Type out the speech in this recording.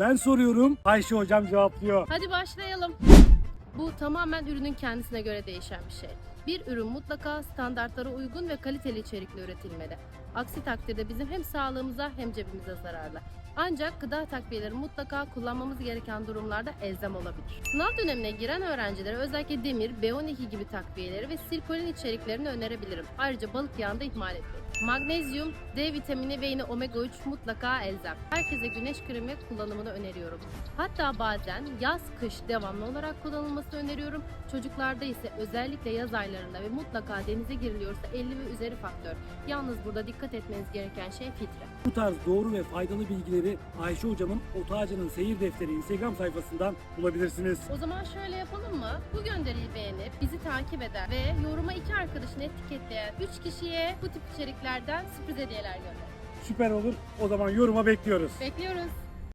Ben soruyorum, Ayşe hocam cevaplıyor. Hadi başlayalım. Bu tamamen ürünün kendisine göre değişen bir şey. Bir ürün mutlaka standartlara uygun ve kaliteli içerikle üretilmeli. Aksi takdirde bizim hem sağlığımıza hem cebimize zararlı. Ancak gıda takviyeleri mutlaka kullanmamız gereken durumlarda elzem olabilir. Sınav dönemine giren öğrencilere özellikle demir, B12 gibi takviyeleri ve sirkolin içeriklerini önerebilirim. Ayrıca balık yağını da ihmal etmeyin. Magnezyum, D vitamini ve yine omega 3 mutlaka elzem. Herkese güneş kremi kullanımını öneriyorum. Hatta bazen yaz kış devamlı olarak kullanılmasını öneriyorum. Çocuklarda ise özellikle yaz aylarında ve mutlaka denize giriliyorsa 50 ve üzeri faktör. Yalnız burada dikkat etmeniz gereken şey filtre. Bu tarz doğru ve faydalı bilgileri Ayşe hocamın Otağacı'nın seyir defteri Instagram sayfasından bulabilirsiniz. O zaman şöyle yapalım mı? Bu gönderiyi beğenip bizi takip eden ve yoruma iki arkadaşını etiketleyen 3 kişiye bu tip içeriklerden sürpriz hediyeler gönder. Süper olur. O zaman yoruma bekliyoruz. Bekliyoruz.